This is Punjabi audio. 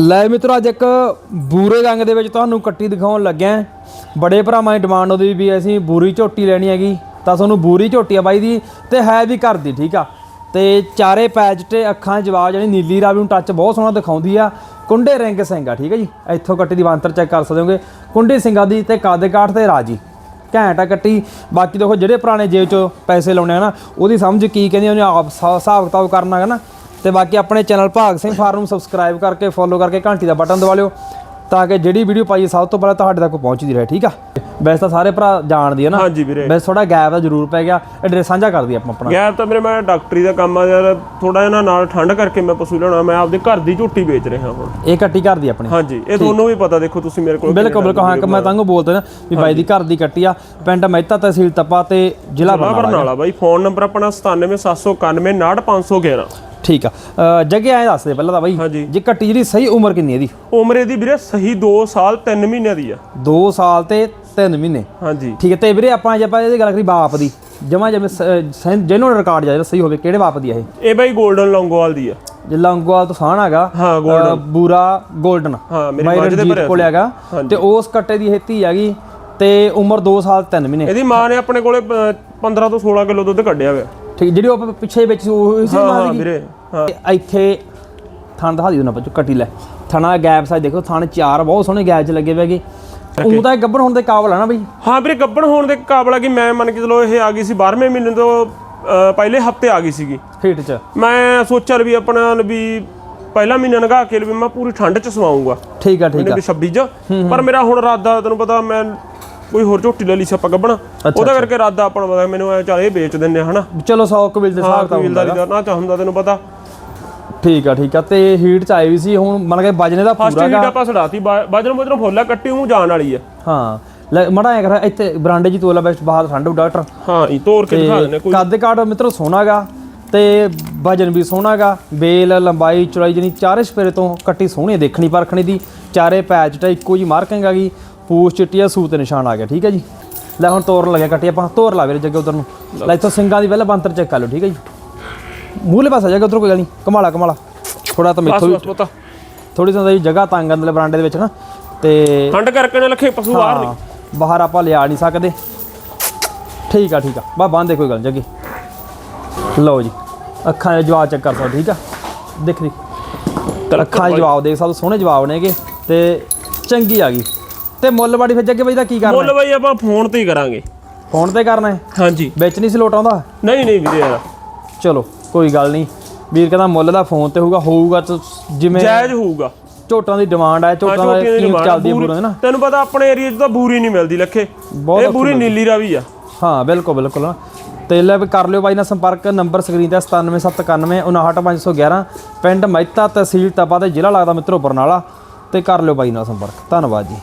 ਲੈ ਮਿੱਤਰੋ, ਅੱਜ ਇੱਕ ਬੂਰੇ ਰੰਗ ਦੇ ਵਿੱਚ ਤੁਹਾਨੂੰ ਕੱਟੀ ਦਿਖਾਉਣ ਲੱਗਿਆ ਬੜੇ ਭਰਾਵਾਂ ਦੀ ਡਿਮਾਂਡ ਉਹਦੀ ਵੀ ਅਸੀਂ ਬੂਰੀ ਝੋਟੀ ਲੈਣੀ ਹੈਗੀ। ਤਾਂ ਤੁਹਾਨੂੰ ਬੂਰੀ ਝੋਟੀ ਆ ਬਾਈ ਦੀ ਤੇ ਹੈ ਵੀ ਘਰ ਦੀ, ਠੀਕ ਆ? ਤੇ ਚਾਰੇ ਪੈਚ ਤੇ ਅੱਖਾਂ ਜਵਾਬ ਜਿਹੜੀ ਨੀਲੀ ਰਾਵੀ ਨੂੰ ਟੱਚ ਬਹੁਤ ਸੋਹਣਾ ਦਿਖਾਉਂਦੀ ਆ। ਕੁੰਡੇ ਰਿੰਗ ਸਿੰਘ ਠੀਕ ਹੈ ਜੀ? ਇੱਥੋਂ ਕੱਟੀ ਦੀ ਬਾਂਤਰ ਚੈੱਕ ਕਰ ਸਕਦੇ ਹੋਗੇ। ਕੁੰਡੀ ਸਿੰਘਾਂ ਦੀ ਤੇ ਕਾਦੇ ਕਾਠ ਤੇ ਰਾਜੀ ਘੈਂਟ ਆ ਕੱਟੀ। ਬਾਕੀ ਦੇਖੋ, ਜਿਹੜੇ ਪੁਰਾਣੇ ਜੇਬ 'ਚੋਂ ਪੈਸੇ ਲਾਉਣੇ ਆ ਨਾ, ਉਹਦੀ ਸਮਝ ਕੀ ਕਹਿੰਦੀ ਉਹਨੇ ਆਪ ਹਿਸਾ- ਹਿਸਾਬ ਕਿਤਾਬ ਕਰਨਾ ਹੈ ਨਾ। ਤੇ ਬਾਕੀ ਆਪਣੇ ਚੈਨਲ ਭਾਗ ਸਿੰਘ ਫਾਰਮ ਨੂੰ ਸਬਸਕ੍ਰਾਈਬ ਕਰਕੇ ਫੋਲੋ ਕਰਕੇ ਘੰਟੀ ਦਾ ਬਟਨ ਦਬਾ ਲਿਓ ਤਾਂ ਕਿ ਜਿਹੜੀ ਵੀਡੀਓ ਪਾਈਏ ਸਭ ਤੋਂ ਪਹਿਲਾਂ ਤੁਹਾਡੇ ਤੱਕ ਪਹੁੰਚਦੀ ਰਹੇ ਠੀਕ ਆ? ਵੈਸੇ ਤਾਂ ਸਾਰੇ ਭਰਾ ਜਾਣਦੀ ਹੈ ਨਾ। ਹਾਂਜੀ ਵੀਰੇ। ਵੈਸੇ ਥੋੜਾ ਗੈਪ ਦਾ ਜ਼ਰੂਰ ਪੈ ਗਿਆ ਐਡਰੈਸ ਸਾਂਝਾ ਕਰਦੀ ਆਪਾਂ ਆਪਣਾ। ਗੈਰ ਤਾਂ ਵੀਰੇ ਮੈਂ ਡਾਕਟਰੀ ਦਾ ਕੰਮ ਆ ਯਾਰ ਥੋੜਾ ਜਿਹਾ ਨਾਲ ਠੰਡ ਕਰਕੇ ਮੈਂ ਪਸ਼ੂ ਲੈਣਾ ਮੈਂ ਆਪਦੇ ਘਰ ਦੀ ਝੋਟੀ ਵੇਚ ਰਿਹਾ ਹੁਣ ਇਹ ਕੱਟੀ ਘਰ ਦੀ ਆਪਣੀ। ਹਾਂਜੀ ਇਹ ਤੁਹਾਨੂੰ ਵੀ ਪਤਾ ਦੇਖੋ ਤੁਸੀਂ ਮੇਰੇ ਕੋਲ ਬਿਲਕੁਲ ਬਿਲਕੁਲ ਹਾਂ ਕਿ ਮੈਂ ਤਾਂਗੋ ਬੋਲਦਾ ਨਾ ਵੀ ਬਾਈ ਦੀ ਘਰ ਦੀ ਕੱਟੀ ਆ ਪਿੰਡ ਮਹਿਤਾ ਤਹਿਸੀਲ ਤਪਾ ਤੇ ਜ਼ਿਲ੍ਹਾ ਬਰਨਾਲਾ ਬਾਈ ਫੋਨ ਨੰਬਰ ਆਪਣਾ 9779969511 ਠੀਕ ਆ। ਜੱਗੇ ਐਂ ਦੱਸ ਦੇ ਪਹਿਲਾਂ ਤਾਂ ਬਾਈ। ਜੇ ਕੱਟੀ ਜਿਹੜੀ ਸਹੀ ਉਮਰ ਕਿੰਨੀ ਹੈ ਇਹਦੀ? ਉਮਰ ਇਹਦੀ ਵੀਰੇ ਸਹੀ 2 ਸਾਲ 3 ਮਹੀਨਿਆਂ ਦੀ ਆ। 2 ਸਾਲ ਤੇ 3 ਮਹੀਨੇ। ਹਾਂਜੀ। ਠੀਕ ਹੈ ਤੇ ਵੀਰੇ ਆਪਾਂ ਜੇ ਆਪਾਂ ਇਹਦੀ ਗੱਲ ਕਰੀ ਬਾਪ ਦੀ ਜਮਾ ਜਿਵੇਂ ਜੈਨੂਨ ਰਿਕਾਰਡ ਜਿਹੜਾ ਸਹੀ ਹੋਵੇ ਕਿਹੜੇ ਬਾਪ ਦੀ ਆ ਇਹ? ਇਹ ਬਾਈ 골ਡਨ ਲੌਂਗੋਵਾਲ ਦੀ ਆ। ਜੇ ਲੰਗੋਵਾਲ ਤੋਂ ਸਾਨ ਹੈਗਾ ਹਾਂ, ਅ, ਬੂਰਾ 골ਡਨ ਹਾਂ, ਮੇਰੀ ਮੱਝ ਦੇ ਕੋਲ ਹੈਗਾ ਤੇ ਉਸ ਕੱਟੇ ਦੀ ਹੇਤੀ ਹੈਗੀ ਤੇ ਉਮਰ 2 ਸਾਲ 3 ਮਹੀਨੇ। ਇਹਦੀ ਮਾਂ ਨੇ ਆਪਣੇ ਕੋਲੇ ਪ- 15 ਤੋਂ 16 ਕਿਲੋ ਦੁੱਧ ਕੱਢਿਆ ਹੋਇਆ। ਠੀਕ ਜਿਹੜੀ ਉਹ ਪਿੱਛੇ ਵਿੱਚ ਉਹ ਸੀ ਹਾਂ ਹਾਂ ਵੀਰੇ ਹਾਂ। ਇੱਥੇ ਥਣ ਦਿਖਾ ਦਿਓ ਨਾ ਬੱਚੋ ਕੱਟੀ ਲੈ। ਥਣਾ ਗੈਪ ਸਾਈਜ਼ ਦੇਖੋ ਥਣ ਚਾਰ ਬਹੁਤ ਸੋਹਣੇ ਗੈਪ 'ਚ ਲੱਗੇ ਹੋਏਗੇ ਉਹ ਤਾਂ ਇਹ ਗੱਭਣ ਹੋਣ ਦੇ ਕਾਬਲ ਆ ਨਾ ਬਈ? ਹਾਂ ਵੀਰੇ ਗੱਬਣ ਹੋਣ ਦੇ ਕਾਬਲ ਆ ਕਿ ਮੈਂ ਮੰਨ ਕੇ ਚਲੋ ਇਹ ਆ ਗਈ ਸੀ 12ਵੇਂ ਮਹੀਨੇ ਤੋਂ ਪਹਿਲੇ ਹਫ਼ਤੇ ਆ ਗਈ ਸੀਗੀ। ਹੀਟ 'ਚ। ਮੈਂ ਸੋਚਿਆ ਵੀ ਆਪਣਾ ਵੀ ਪਹਿਲਾ ਮਹੀਨਾ ਨਗਾ ਕੇ ਵੀ ਮੈਂ ਪੂਰੀ ਠੰਡ ਚ ਸਵਾਉਂਗਾ। ਠੀਕ ਆ ਠੀਕ ਆ। ਵੀ 26 ਚ। ਪਰ ਮੇਰਾ ਹੁਣ ਇਰਾਦਾ ਤੈਨੂੰ ਪਤਾ ਮੈਂ ਕੋਈ ਹੋਰ ਝੋਟੀ ਲੈ ਲਈ ਸੀ ਆਪਾਂ ਗੱਬਣਾ। ਉਹਦਾ ਕਰਕੇ ਇਰਾਦਾ ਆਪਾਂ ਨੂੰ ਪਤਾ ਮੈਨੂੰ ਐ ਚੱਲ ਇਹ ਵੇਚ ਦਿੰਨੇ ਹਨਾ। ਚਲੋ 100 ਕਬਿਲ ਦੇ ਹਿਸਾਬ ਤਾਂ ਹੁੰਦਾ ਦਾ ਨਾ ਚਾਹੁੰਦਾ ਤੈਨੂੰ ਪਤਾ। ਠੀਕ ਆ ਠੀਕ ਆ ਤੇ ਹੀਟ 'ਚ ਆਈ ਵੀ ਸੀ ਹੁਣ ਮੰਨ ਕੇ ਵਜਨੇ ਦਾ ਫਸਟ ਹੀਟ ਆਪਾਂ ਛਡਾਤੀ ਬਾਜਰੋਂ ਬਾਜਰੋਂ ਫੁੱਲਾ ਕੱਟੀ ਉਹ ਜਾਣ ਵਾਲੀ ਆ। ਹਾਂ ਮੜਾ ਐ ਕਰ ਇੱਥੇ ਬਰਾਂਡੇ ਜੀ ਤੋਲਾ ਬੈਸਟ ਬਾਹਰ ਠੰਡ ਡਾਕਟਰ। ਹਾਂ ਇਹ ਤੋੜ ਕੇ ਦਿਖਾ ਦਿੰਨੇ ਕੋਈ ਕੱਦ ਕਾਠ ਮਿੱਤਰੋ ਸੋਹਣਾਗਾ ਤੇ ਵਜਨ ਵੀ ਸੋਹਣਾਗਾ ਬੇਲ ਲੰਬਾਈ ਚੌੜਾਈ ਜਣੀ ਚਾਰੇ ਸਪੇਰੇ ਤੋਂ ਕੱਟੀ ਸੋਹਣੀ ਦੇਖਣੀ ਪਰਖਣੀ ਦੀ ਚਾਰੇ ਪੈਚ ਤਾਂ ਇੱਕੋ ਜੀ ਮਾਰਕਿੰਗ ਆ ਗਈ। ਪੂਛ ਚਿੱਟੀ ਆ ਸੂਤ ਤੇ ਨਿਸ਼ਾਨ ਆ ਗਿਆ ਠੀਕ ਹੈ ਜੀ? ਲੈ ਹੁਣ ਤੋਰਨ ਲੱਗਿਆ ਕੱਟੀ ਆਪਾਂ ਤੋਰ ਲਾ ਵੀਰੇ ਜੱਗੇ ਉਧਰ ਨੂੰ। ਲੈ ਇੱਥੋਂ ਸਿੰਗਾਂ ਦੀ ਪਹਿਲਾਂ ਬੰਤਰ ਚੈੱਕ ਕਰ ਲਓ ਠੀਕ ਹੈ ਜੀ? ਮੂਹਲੇ ਪਾਸੇ ਜੱਗੇ ਉਧਰ ਕੋਈ ਗੱਲ ਨਹੀਂ ਕਮਾਲਾ ਕਮਾਲਾ। ਥੋੜਾ ਤਾਂ ਮੇਥੋਂ ਵੀ ਥੋੜੀ ਜਿਹੀ ਜਗ੍ਹਾ ਤੰਗ ਅੰਦਰਲੇ ਬਰਾਂਡੇ ਦੇ ਵਿੱਚ ਨਾ ਤੇ ਠੰਡ ਕਰਕੇ ਨੇ ਲੱਖੇ ਪਸ਼ੂ ਬਾਹਰ ਨਹੀਂ ਬਾਹਰ ਆਪਾਂ ਲਿਆ ਨਹੀਂ ਸਕਦੇ। ਠੀਕ ਆ ਠੀਕ ਆ। ਬਾ ਬੰਦੇ ਕੋਈ ਗੱਲ ਜੱਗੀ। ਲਓ ਜੀ ਅੱਖਾਂ ਦੇ ਜਵਾਬ ਚੈੱਕ ਕਰ ਸਕਦੇ ਠੀਕ ਆ? ਦੇਖ ਦੇਖ ਅੱਖਾਂ ਦੇ ਜਵਾਬ ਦੇਖ ਸਕਦੇ ਸੋਹਣੇ ਜਵਾਬ ਨੇਗੇ ਤੇ ਚੰਗੀ ਆ ਗਈ। ਤੇ ਮੁੱਲ ਬਾੜੀ ਫਿਰ ਜੱਗੇ ਬਈ ਦਾ ਕੀ ਕਰਨਾ? ਮੁੱਲ ਬਾਈ ਆਪਾਂ ਫੋਨ ਤੇ ਹੀ ਕਰਾਂਗੇ। ਫੋਨ ਤੇ ਕਰਨਾ ਹੈ? ਹਾਂਜੀ। ਵਿੱਚ ਨਹੀਂ ਸੀ ਲੋਟ ਆਉਂਦਾ? ਨਹੀਂ ਨਹੀਂ ਵੀਰੇ। ਯਾਰ ਚਲੋ ਕੋਈ ਗੱਲ ਨਹੀਂ। ਵੀਰ ਕਹਿੰਦਾ ਮੁੱਲ ਦਾ ਫੋਨ ਤੇ ਹੋਊਗਾ ਹੋਊਗਾ ਜਿਵੇਂ ਜਾਇਜ਼ ਹੋਊਗਾ। ਝੋਟਾਂ ਦੀ ਡਿਮਾਂਡ ਹੈ ਝੋਟਾਂ ਦਾ demand ਚੱਲਦੀ ਹੈ ਬੂਰੀ- ਪੂਰਾ ਹੈ ਨਾ? ਤੈਨੂੰ ਪਤਾ ਆਪਣੇ ਏਰੀਆ 'ਚ ਤਾਂ ਬੂਰੀ ਨਹੀਂ ਮਿਲਦੀ ਲੱਖੇ। ਇਹ ਬੂਰੀ ਨੀਲੀ ਰਾਵੀ ਆ। ਹਾਂ ਬਿਲਕੁਲ ਬਿਲਕੁਲ। ਤੇ ਲੈ ਕਰ ਲਿਓ ਬਾਈ ਨਾਲ ਸੰਪਰਕ ਨੰਬਰ ਸਕਰੀਨ ਤੇ 97791 59511 ਪਿੰਡ ਮਹਿਤਾ ਤਹਿਸੀਲ ਤਪਾ ਤੇ ਜ਼ਿਲ੍ਹਾ ਲੱਗਦਾ ਮਿੱਤਰੋ ਬਰਨਾਲਾ। ਤੇ ਕਰ ਲਿਓ ਬਾਈ ਨਾਲ ਸੰਪਰਕ। ਧੰਨਵਾਦ ਜੀ।